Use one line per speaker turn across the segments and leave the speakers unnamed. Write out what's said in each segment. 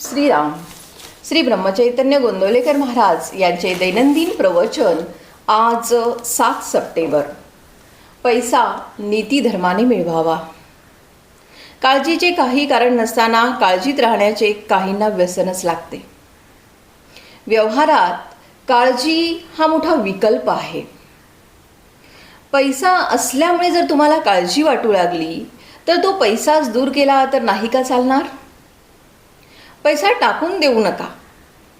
श्रीराम. श्री ब्रह्मचैतन्य गोंदवलेकर महाराज यांचे दैनंदिन प्रवचन आज सात सप्टेंबर. पैसा नीतिधर्माने मिळवावा. काळजीचे काही कारण नसताना काळजीत राहण्याचे काहींना व्यसनच लागते. व्यवहारात काळजी हा मोठा विकल्प आहे. पैसा असल्यामुळे जर तुम्हाला काळजी वाटू लागली तर तो पैसाच दूर केला तर नाही का चालणार? पैसा टाकून देऊ नका.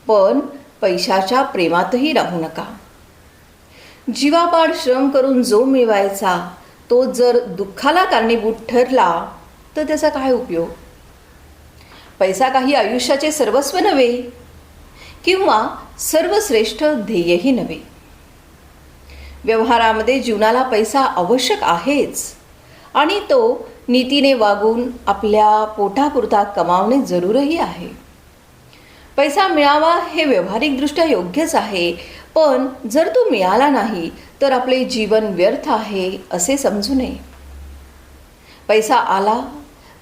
पण पैशाच्या प्रेमातही राहू नका. जीवापाड श्रम करून जो मिळवायचा तो जर दुःखाला कारणीभूत ठरला तर त्याचा काय उपयोग? पैसा काही आयुष्याचे सर्वस्व नव्हे किंवा सर्वश्रेष्ठ ध्येयही नव्हे. व्यवहारामध्ये जीवनाला पैसा आवश्यक आहेच आणि तो नीतीने वागून आपल्या पोटापुरता कमावणे जरूरही आहे. पैसा मिळावा हे व्यावहारिकदृष्ट्या योग्यच आहे पण जर तो मिळाला नाही तर आपले जीवन व्यर्थ आहे असे समजू नये. पैसा आला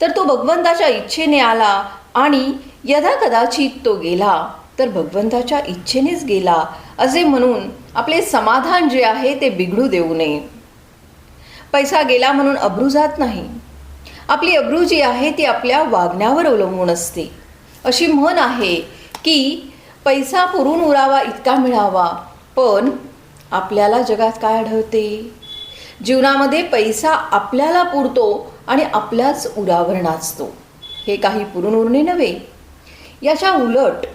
तर तो भगवंताच्या इच्छेने आला आणि यदा कदाचित तो गेला तर भगवंताच्या इच्छेनेच गेला असे म्हणून आपले समाधान जे आहे ते बिघडू देऊ नये. पैसा गेला म्हणून अब्रू जात नाही आपली अब्रू जी आहे ती आपल्या वागण्यावर अवलंबून असते. अशी म्हण आहे की पैसा पुरून उरावा इतका मिळावा पण आपल्याला जगात काय आढळते? जीवनामध्ये पैसा आपल्याला पुरतो आणि आपल्याच उरावर नाचतो. हे काही पुरून उरणे नव्हे. याच्या उलट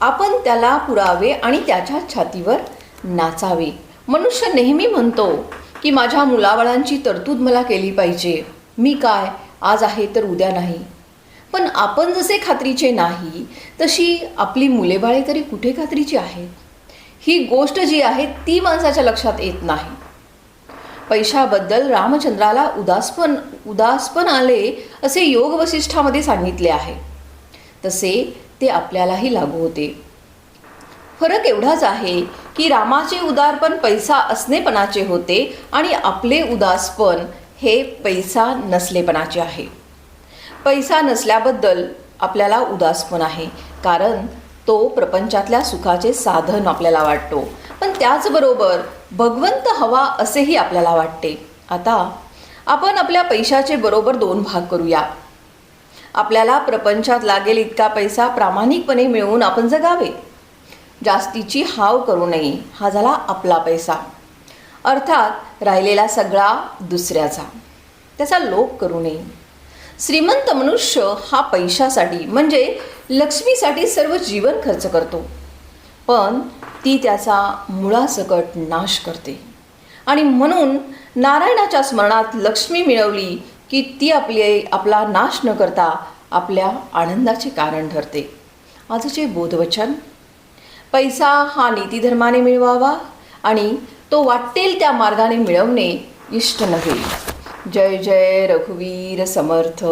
आपण त्याला पुरावे आणि त्याच्या छातीवर नाचावे. मनुष्य नेहमी म्हणतो की माझ्या मुलाबाळांची तरतूद मला केली पाहिजे. मी काय? आज आहे तर उद्या नाही. पण आपण जसे खात्रीचे नाही तशी आपली मुलेबाळे तरी कुठे खात्रीची आहेत ही गोष्ट जी आहे ती माणसाच्या लक्षात येत नाही. पैशाबद्दल रामचंद्राला उदासपण उदासपण आले असे योग वसिष्ठामध्ये सांगितले आहे. तसे ते आपल्यालाही लागू होते. फरक एवढाच आहे की रामाचे उदारपण पैसा असणेपणाचे होते आणि आपले उदासपण हे पैसा नसलेपणाचे आहे. पैसा नसल्याबद्दल आपल्याला उदासपण आहे. कारण तो प्रपंचातल्या सुखाचे साधन आपल्याला वाटतो. पण त्याचबरोबर भगवंत हवा असेही आपल्याला वाटते. आता आपण आपल्या पैशाचे बरोबर दोन भाग करूया. आपल्याला प्रपंचात लागेल इतका पैसा प्रामाणिकपणे मिळवून आपण जगावे. जास्तीची हाव करू नये. हा झाला आपला पैसा. अर्थात राहिलेला सगळा दुसऱ्याचा. त्याचा लोप करू नये. श्रीमंत मनुष्य हा पैशासाठी म्हणजे लक्ष्मीसाठी सर्व जीवन खर्च करतो. पण ती त्याचा मुळासकट नाश करते. आणि म्हणून नारायणाच्या स्मरणात लक्ष्मी मिळवली की ती आपले आपला नाश न करता आपल्या आनंदाचे कारण ठरते. आजचे बोधवचन. पैसा हा नीतीधर्माने मिळवावा आणि तो वाटेल त्या मार्गाने मिळवणे इष्ट नव्हे. जय जय रघुवीर समर्थ.